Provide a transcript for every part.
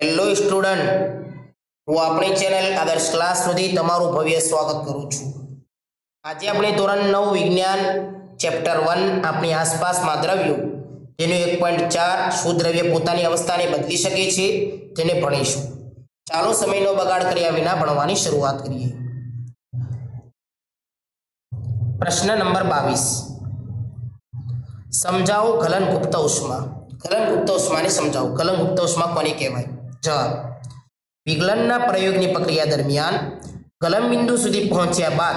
Hello student હું આપણી channel આદર્શ ક્લાસ સુધી તમારું ભવ્ય સ્વાગત કરું છું. આજે આપણે ધોરણ નવ વિજ્ઞાન ચેપ્ટર વન આપણી આસપાસમાં દ્રવ્યો. જેનું એક પોઈન્ટ ચાર શું દ્રવ્ય પોતાની અવસ્થાને બદલી શકે છે તેને ભણીશું. ચાલો સમયનો બગાડ કર્યા વિના ભણવાની શરૂઆત કરીએ. પ્રશ્ન નંબર બાવીસ. સમજાવો ગલનગુપ્ત ઉષ્મા. ગલનગુપ્ત ઉષ્માને સમજાવો. ગલનગુપ્ત ઉષ્મા કોને કહેવાય? જવાબ વિગલનના પ્રયોગની પ્રક્રિયા દરમિયાન ગલનબિંદુ સુધી પહોંચ્યા બાદ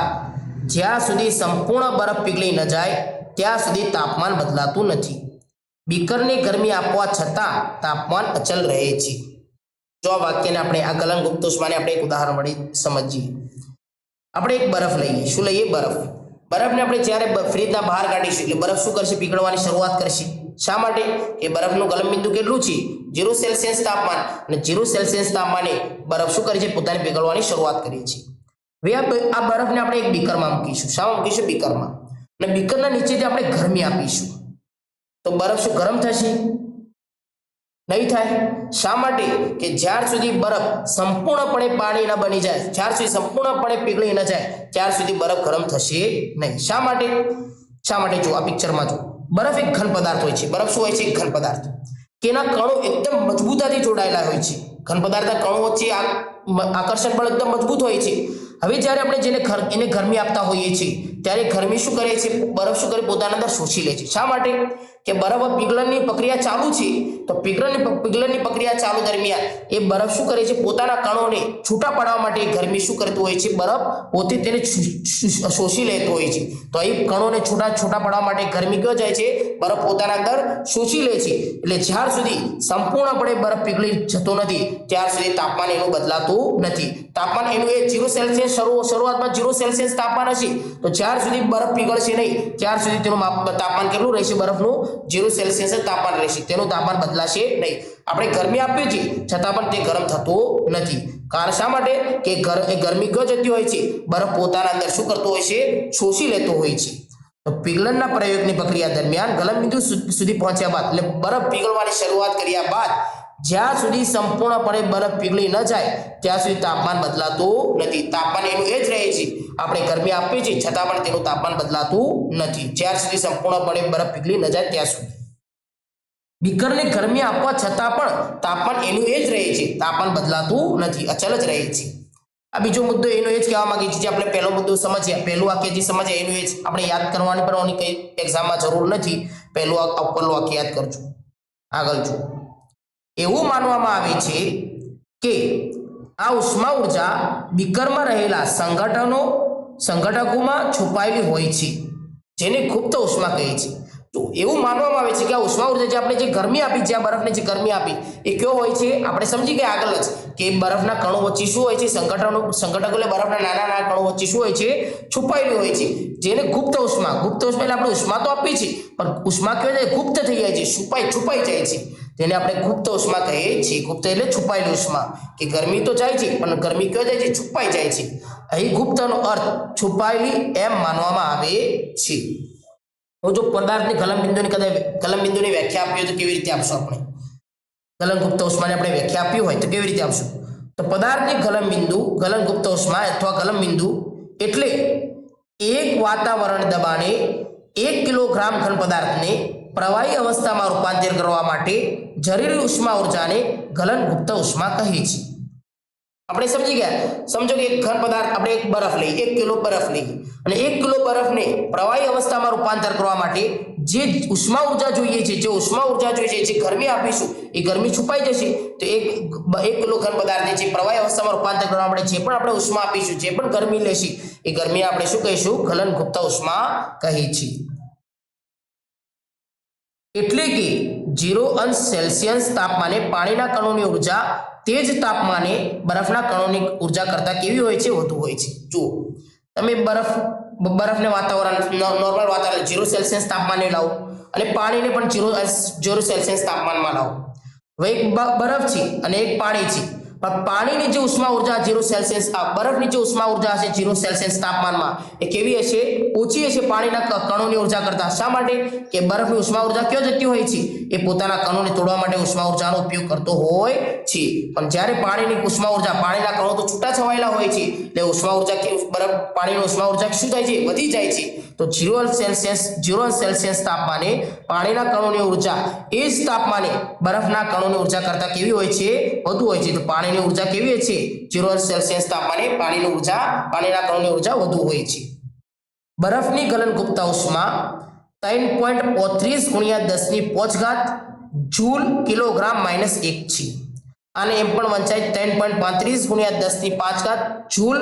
જ્યાં સુધી સંપૂર્ણ બરફ પીગળી ન જાય, ત્યાં સુધી તાપમાન બદલાતું નથી. બીકરને ગરમી આપવા છતાં તાપમાન અચલ રહે છે. જો આ વાક્યને આપણે આ ગલન ઉષ્માને આપણે એક ઉદાહરણ વળી સમજીએ. આપણે એક બરફ લઈએ. શું લઈએ? બરફ. બરફને આપણે જ્યારે ફ્રીજના બહાર કાઢીશું એટલે બરફ શું કરશે? પીગળવાની શરૂઆત કરશે. શા માટે? એ બરફનું ગલનબિંદુ કેટલું છે? જીરો સેલ્સિયસ તાપમાન. અને જીરો સેલ્સિયસ તાપમાને બરફ શું કરે છે? પોતાને પીગળવાની શરૂઆત કરીએ છે. હવે આ બરફને આપણે એક બીકરમાં મૂકીશું. શામાં મૂકીશું? બીકરમાં. અને બીકરના નીચેથી આપણે ગરમી આપીશું. તો બરફ શું ગરમ થશે? નહીં થાય. શા માટે? કે જ્યાર સુધી બરફ સંપૂર્ણપણે પાણી ન બની જાય, જ્યાર સુધી સંપૂર્ણપણે પીગળી ન જાય, ત્યાર સુધી બરફ ગરમ થશે નહીં. શા માટે? શા માટે? જો, આ પિક્ચરમાં જો. બરફ એક ઘન પદાર્થ હોય છે. બરફ શું હોય છે? એક ઘન પદાર્થ. કે એના કણો એકદમ મજબૂતાથી જોડાયેલા હોય છે. ઘન પદાર્થના કણો વચ્ચે આકર્ષણ બળ એકદમ મજબૂત હોય છે. હવે જ્યારે આપણે જેને એને ગરમી આપતા હોઈએ છીએ, ત્યારે ગરમી શું કરે છે? બરફ શું કરે? પોતાના અંદર શોષી લે છે. શા માટે? કે બરફ પીગળનની પ્રક્રિયા ચાલુ છે, તો પીગળનની પીગળનની પ્રક્રિયા ચાલુ દરમિયાન એ બરફ શું કરે છે? પોતાના કણોને છૂટા પાડવા માટે ગરમી શું કરતું હોય છે? બરફ પોતે તેને શોષી લેતો હોય છે. તો અહીં કણોને છૂટા છૂટા પાડવા માટે ગરમી કયો જાય છે? બરફ પોતાના અંદર શોષી લે છે. એટલે જ્યાર સુધી સંપૂર્ણપણે બરફ પીગળી જતો નથી, ત્યાર સુધી તાપમાન એનું બદલાતું નથી. તાપમાન એનું એ જીરો સેલ્સિયસ શરૂ, શરૂઆતમાં જીરો સેલ્સિયસ તાપમાન હશે. તો જ્યાર સુધી બરફ પીગળશે નહીં, ત્યાર સુધી તેનું તાપમાન કેટલું રહેશે? બરફનું જીરો સેલ્સિયસ તાપમાન રહેશે. તેનું તાપમાન બદલાશે નહીં. આપણે ગરમી આપીએ છીએ, છતાં પણ તે ગરમ થતું નથી. કારણ શા માટે? કે ગરમી કયો જતી હોય છે. બરફ પોતાના અંદર શું કરતો હોય છે? શોષી લેતો હોય છે. પિગલનના પ્રયોગની પ્રક્રિયા દરમિયાન ગલનબિંદુ સુધી પહોંચ્યા બાદ, એટલે બરફ પીગળવાની શરૂઆત કર્યા બાદ, જ્યાં સુધી સંપૂર્ણપણે બરફ પીગળી ન જાય, ત્યાં સુધી તાપમાન બદલાતું નથી. તાપમાન એનું એ જ રહે છે આપણે ગરમી આપીએ છીએ છતાં પણ તેનું તાપમાન બદલાતું નથી. જ્યાં સુધી સંપૂર્ણપણે બરફ પીગળી ન જાય ત્યાં સુધી. બીકરને ગરમી આપવા છતાં પણ તાપમાન એનું એ જ રહે છે, તાપમાન બદલાતું નથી, અચલ જ રહે છે. આ બીજો મુદ્દો એનો એ જ કહેવા માંગીએ છીએ જે આપણે પહેલો મુદ્દો સમજ્યા પહેલું વાક્ય જે સમજ્યા એનું એ જ. આપણે યાદ કરવાની પણ ઓની કઈ એક્ઝામમાં જરૂર નથી. પહેલું ઉપરનું વાક્ય યાદ કરજો. આગળ જો એવું માનવામાં આવે છે કે આ ઉષ્મા ઊર્જા બીકરમાં રહેલા સંગઠનો સંગઠકોમાં છુપાયેલી હોય છે, જેને ગુપ્ત ઉષ્મા કહે છે. તો એવું માનવામાં આવે છે કે આ ઉષ્મા ઊર્જા જે આપણે જે ગરમી આપી જે આ બરફને જે ગરમી આપી, એ કયો હોય છે? આપણે સમજી ગયા આગળ જ કે બરફના કણો વચ્ચે શું હોય છે? સંગઠનો સંગઠકો એટલે બરફના નાના નાના કણો વચ્ચે શું હોય છે? છુપાયેલી હોય છે. જેને ગુપ્ત ઉષ્મા ગુપ્ત ઉષ્મા એટલે આપણે ઉષ્મા તો આપીએ છીએ, પણ ઉષ્મા કહેવાય છે? ગુપ્ત થઈ જાય છે, છુપાઈ છુપાઈ જાય છે. તેને આપણે ગુપ્ત ઉષ્મા કહીએ છીએ. ગુપ્ત એટલે છુપાયેલી ઉષ્મા. કે ગરમી તો જાય છે, પણ ગરમી કયો જાય છે? છુપાઈ જાય છે. અહીં ગુપ્તનો અર્થ છુપાયેલી એમ માનવામાં આવે છે. તો જો પદાર્થની ગલનબિંદુની કદાચ ગલનબિંદુની વ્યાખ્યા આપી તો કેવી રીતે આપશું આપણે? ગલનગુપ્ત ઉષ્માને આપણે વ્યાખ્યા આપી હોય તો કેવી રીતે આપશું? તો પદાર્થની ગલનબિંદુ ગલનગુપ્ત ઉષ્મા અથવા ગલનબિંદુ એટલે એક વાતાવરણ દબાણે એક કિલોગ્રામ ઘન પદાર્થને પ્રવાહી અવસ્થામાં રૂપાંતર કરવા માટે જરૂરી ઉષ્મા ઉર્જાને ગલન ગુપ્ત ઉષ્મા કહે છે. આપણે સમજી ગયા? સમજો કે એક ઘન પદાર્થ આપણે એક બરફ લઈએ, એક કિલો બરફ લઈએ. અને એક કિલો બરફને પ્રવાહી અવસ્થામાં રૂપાંતર કરવા માટે જે ઉષ્મા ઊર્જા જોઈએ છે, જે ઉષ્મા ઊર્જા જોઈએ છે, જે ગરમી આપીશું, એ ગરમી છુપાઈ જશે. તો એક એક કિલો ઘન પદાર્થ જે પ્રવાહી અવસ્થામાં રૂપાંતર કરવા માટે જે પણ આપણે ઉષ્મા આપીશું, જે પણ ગરમી લેશે, એ ગરમી આપણે શું કહીશું? ગલન ગુપ્ત ઉષ્મા કહી છીએ એટલે કે ઝીરો અંશ સેલ્સિયસ તાપમાને પાણીના કણોની ઊર્જા તે જ તાપમાને બરફના કણોની ઊર્જા કરતાં કેવી હોય છે? વધુ હોય છે. જુઓ, તમે બરફ, બરફને વાતાવરણ નોર્મલ વાતાવરણ, ઝીરો સેલ્સિયસ તાપમાને લાવો અને પાણીને પણ ઝીરો ઝીરો સેલ્સિયસ તાપમાનમાં લાવો. હવે એક બરફ છે અને એક પાણી છે. પાણીની જે ઉષ્મા ઊર્જા જીરો સેલ્સિયસ બરફની જે ઉષ્મા ઊર્જા હશે જીરો સેલ્સિયસ તાપમાનમાં. એ કેવી હશે? ઓછી હશે પાણીના કણોની ઊર્જા કરતા. શા માટે? કે બરફની ઉષ્મા ઊર્જા ક્યાં જતી હોય છે? એ પોતાના કણોને તોડવા માટે ઉષ્મા ઉર્જાનો ઉપયોગ કરતો હોય છે. પણ જ્યારે પાણીની ઉષ્મા ઊર્જા, પાણીના કણો તો છૂટા છવાયેલા હોય છે, એટલે ઉષ્મા ઊર્જા બરફ, પાણીની ઉષ્મા ઊર્જા શું થાય છે? વધી જાય છે. તો જીરો સેલ્સિયસ જીરો સેલ્સિયસ તાપમાને પાણીના કણોની ઊર્જા, એ જ તાપમાને બરફના કણોની ઊર્જા કરતા કેવી હોય છે? વધુ હોય છે. તો પાણીની ઊર્જા કેવી છે? જીરો સેલ્સિયસ તાપમાને પાણીની ઊર્જા, પાણીના કણોની ઊર્જા વધુ હોય છે. બરફની ગલનગુપ્તા ઉષ્મા ત્રણ પોઈન્ટ પોત્રીસ ગુણ્યા દસની પોચઘાત જૂલ કિલોગ્રામ માઇનસ એક છે. અને એમ પણ વંચાય ત્રણ પોઈન્ટ પાંત્રીસ ગુણ્યા દસની પાંચ ઘાત જૂલ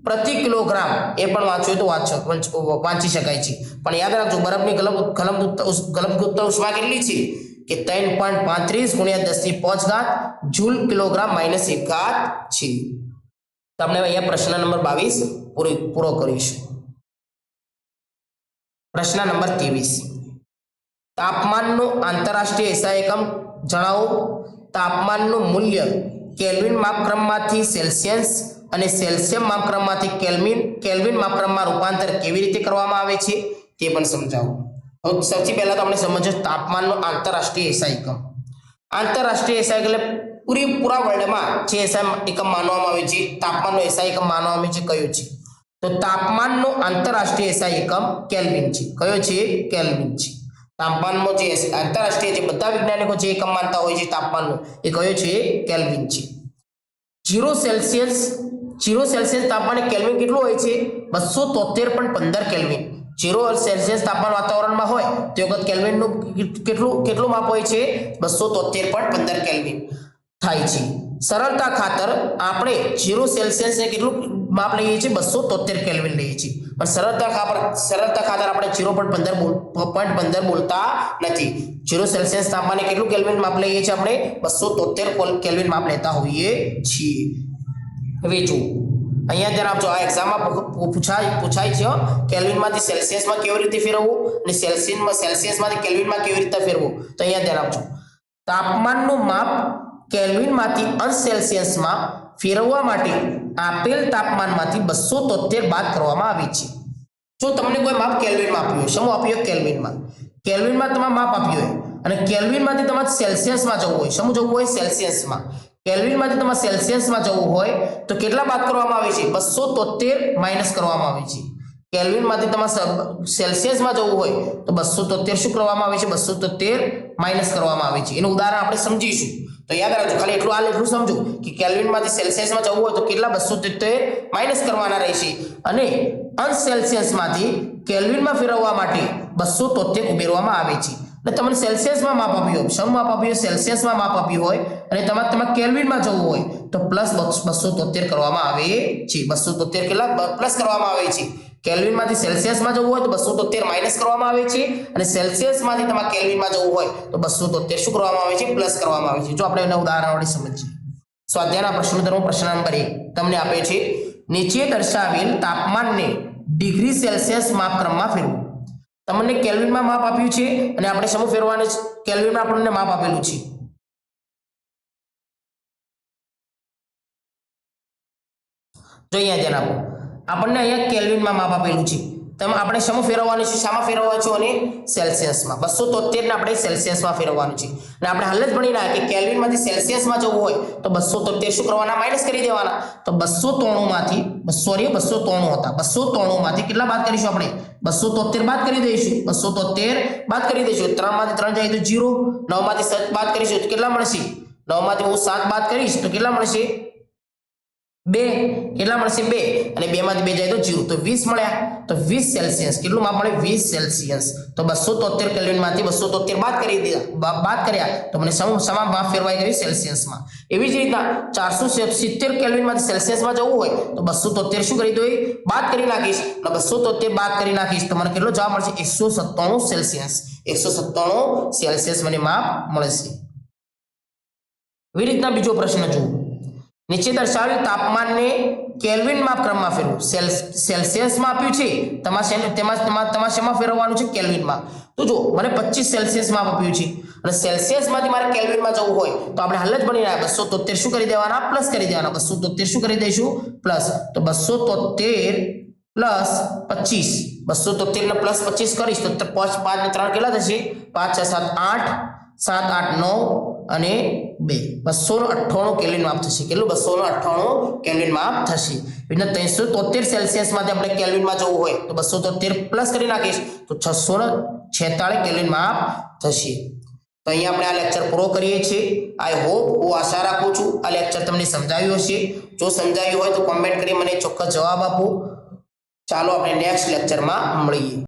પ્રતિ કિલોગ્રામ. એ પણ વાંચવું હોય તો વાંચો શકાય છે. પણ યાદ રાખજો, બરફની ગલમ ગલમગુપ્તા ઉષ્- ગલનગુપ્તા ઉષ્મા કેટલી છે? કે ત્રણ પોઈન્ટ પાંત્રીસ ગુણ્યા દસની પાંચ ઘાત જૂલ કિલોગ્રામ માઇનસ એક છે. તો આપણે અહીંયા પ્રશ્ન નંબર બાવીસ પૂરો કરીશું. પ્રશ્ન નંબર ત્રેવીસ. તાપમાનનું આંતરરાષ્ટ્રીય એસઆઈ એકમ જણાવો. તાપમાનનું મૂલ્ય કેલ્વિન માપક્રમમાંથી સેલ્સિયસ અને સેલ્સિયમ માપક્રમમાંથી કેલ્વિન કેલ્વિન માપક્રમમાં રૂપાંતર કેવી રીતે કરવામાં આવે છે તે પણ સમજાવો. સૌથી પહેલા તો આપણે સમજો તાપમાનનો આંતરરાષ્ટ્રીય એસઆઈ એકમ આંતરરાષ્ટ્રીય એસઆઈ એટલે પૂરી પૂરા વર્લ્ડમાં જે એસઆઈ એકમ માનવામાં આવે છે, તાપમાનનો એસઆઈ એકમ માનવામાં આવે છે, કયો છે? તો તાપમાનનો આંતરરાષ્ટ્રીય એસઆઈ એકમ કેલ્વિન છે. કયો છે? કેલ્વિન છે. તાપમાનનો જે આંતરરાષ્ટ્રીય જે બધા વૈજ્ઞાનિકો જે એકમ માનતા હોય છે તાપમાનનો, એ કયો છે? કેલ્વિન છે. જીરો સેલ્સિયસ ઝીરો સેલ્સિયસ તાપમાને કેલ્વિન કેટલું હોય છે? બસો તોતેર પણ પંદર કેલ્વિન. જીરો સેલ્સિયસ તાપમાન વાતાવરણમાં હોય તે વખત કેલ્વિનનું કેટલું કેટલું માપ હોય છે? બસો તોતેર પણ પંદર કેલ્વિન થાય છે. સરળતા ખાતર આપણે જીરો સેલ્સિયસને કેટલું માપ લઈએ છીએ? બસો તોતેર કેલ્વિન લઈએ છીએ. પણ સરળતા ખાતર સરળતા ખાતર આપણે જીરો પોઈન્ટ પંદર પોઈન્ટ પંદર બોલતા નથી. જીરો સેલ્સિયસ તાપમાને કેટલું કેલ્વિન માપ લઈએ છીએ આપણે? બસો તોતેર કેલ્વિન માપ લેતા હોઈએ છીએ. હવે જુઓ. અહીંયા ધ્યાન આપજો, આ એક્ઝામમાં પૂછાય પૂછાય છે. કેલ્વિનમાંથી સેલ્સિયસમાં કેવી રીતે ફેરવવું અને સેલ્સિયસમાં સેલ્સિયસમાંથી કેલ્વિનમાં કેવી રીતે ફેરવવું? તો અહીંયા ધ્યાન આપજો. તાપમાનનું માપ કેલ્વિનમાંથી અંશ સેલ્સિયસમાં ફેરવવા માટે આપેલ તાપમાનમાંથી બસો તોતેર બાદ કરવામાં આવી છે. જો તમને કોઈ માપ કેલ્વિનમાં આપ્યું હોય શું આપ્યું કેલ્વિનમાં કેલ્વિનમાં તમારે માપ આપ્યું હોય અને કેલ્વિનમાંથી તમારે સેલ્સિયસમાં જવું હોય શું જવું હોય? સેલ્સિયસમાં કેલ્વિનમાંથી તમારે સેલ્સિયસમાં જવું હોય, તો કેટલા બાદ કરવામાં આવે છે? બસો તોતેર માઇનસ કરવામાં આવે છે. કેલ્વિનમાંથી તમારે સેલ્સિયસમાં જવું હોય, તો બસો તોતેર શું કરવામાં આવે છે? બસો તોતેર માઇનસ કરવામાં આવે છે. એનું ઉદાહરણ આપણે સમજીશું. તો યાદ રાખજો, ખાલી એટલું હાલ એટલું સમજો કે કેલ્વિનમાંથી સેલ્સિયસમાં જવું હોય તો કેટલા બસો તોતેર માઇનસ કરવાના રહેશે. અને અંશ સેલ્સિયસમાંથી કેલ્વિનમાં ફેરવવા માટે બસો તોતેર ઉમેરવામાં આવે છે. એટલે તમને સેલ્સિયસમાં માપ આપ્યું હોય શમ માપ આપ્યું સેલ્સિયસમાં માપ આપ્યું હોય, અને તમારે તમારે કેલ્વિનમાં જવું હોય, તો પ્લસ બસો તોતેર કરવામાં આવે છે. બસો તોતેર કેટલા? પ્લસ કરવામાં આવે છે. કેલ્વિનમાંથી સેલ્સિયસમાં જવું હોય તો બસો તોતેર માઇનસ કરવામાં આવે છે. અને સેલ્સિયસમાંથી તમારે કેલ્વિનમાં જવું હોય તો બસો તોતેર શું કરવામાં આવે છે? પ્લસ કરવામાં આવે છે. જો આપણે એના ઉદાહરણ વડે સમજીએ. સ્વાધ્યાયના પ્રશ્નોત્તરનો પ્રશ્ન નંબર એક તમને આપે છે, નીચે દર્શાવેલ તાપમાનને ડિગ્રી સેલ્સિયસ માપક્રમમાં ફેરવો. તમને કેલ્વિનમાં માપ આપ્યું છે અને આપણે સમૂહ ફેરવાનું કેલ્વિનમાં આપણને માપ આપેલું છે. તો અહીંયા ધ્યાન આપો. આપણને અહીંયા કેલ્વિનમાં માપ આપેલું છે. તમે આપણે શેમાં ફેરવવાનું છે? શામાં ફેરવવાનું છે અને સેલ્સિયસમાં. બસો તોતેર ને આપણે સેલ્સિયસમાં ફેરવવાનું છે. અને આપણે હાલ જ ભણી રહ્યા કે કેલ્વિનમાંથી સેલ્સિયસમાં જવું હોય, તો બસો તોતેર શું કરવાના? માઇનસ કરી દેવાના. તો બસો ત્રાણુંમાંથી સોરી, બસો તોણું હતા. બસો ત્રાણુંમાંથી કેટલા બાદ કરીશું આપણે? બસો તોતેર બાદ કરી દઈશું. બસો તોતેર બાદ કરી દઈશું. ત્રણમાંથી ત્રણ જાય તો જીરો. નવમાંથી સાત બાદ કરીશું તો કેટલા મળશે? નવમાંથી હું સાત બાદ કરીશ તો કેટલા મળશે? બે. કેટલા મળશે બે? અને બે માંથી બે જાય તો જીરો. તો વીસ મળ્યા. તો વીસ સેલ્સિયસ કેટલું માપ મળે? વીસ સેલ્સિયસ તો બસો તોતેર કેલ્વિનમાંથી બસો તોતેર બાદ કરી દીધા. બાદ કર્યા. તો મને સમ માપ ફેરવાઈ ગયું સેલ્સિયસમાં એવી જ રીતના ચારસો સિત્તેર કેલ્વિનમાંથી સેલ્સિયસમાં જવું હોય, તો બસો તોતેર શું કરી દો બાદ કરી નાખીશ. અને બસો તોતેર બાદ કરી નાખીશ. તો મને કેટલો જવાબ મળશે? એકસો સત્તાણું સેલ્સિયસ એકસો સત્તાણું સેલ્સિયસ મને માપ મળશે. એવી રીતના બીજો પ્રશ્ન જુઓ. નીચે દર્શાવેલ તાપમાનને કેલ્વિનમાં માપક્રમમાં ફેરવો. સેલ સેલ્સિયસમાં આપ્યું છે. તમારે તેમાં તમારે શેમાં ફેરવવાનું છે? કેલ્વિનમાં. તો જો મને પચીસ સેલ્સિયસ માપ આપ્યું છે. અને સેલ્સિયસમાંથી મારે કેલ્વિનમાં જવું હોય, તો આપણે હાલ જ બની રહ્યા બસો તોતેર શું કરી દેવાના? પ્લસ કરી દેવાના. બસો તોતેર શું કરી દઈશું? પ્લસ. તો બસો તોતેર પ્લસ પચીસ. બસો તોતેર ને પ્લસ પચીસ કરીશ તો પાંચ પાંચ ને ત્રણ કેટલા થશે? પાંચ, છ, સાત, આઠ. સાત, આઠ, નવ. અને બે. બસો અઠ્ઠાણું કેલ્વિન માપ થશે. કેટલું? બસો અઠ્ઠાણું કેલ્વિન માપ થશે. એટલે ત્રણસો તોતેર સેલ્સિયસમાંથી આપણે કેલ્વિનમાં જવું હોય, તો બસો તોતેર પ્લસ કરી નાખીશ, તો છસો ને છેતાળીસ કેલ્વિન માપ થશે. તો અહીંયા આપણે આ લેક્ચર પૂરો કરીએ છીએ. આઈ હોપ હું આશા રાખું છું આ લેક્ચર તમને સમજાવ્યું હશે. જો સમજાવ્યું હોય તો કોમેન્ટ કરી મને ચોક્કસ જવાબ આપો. ચાલો આપણે નેક્સ્ટ લેક્ચરમાં મળીએ.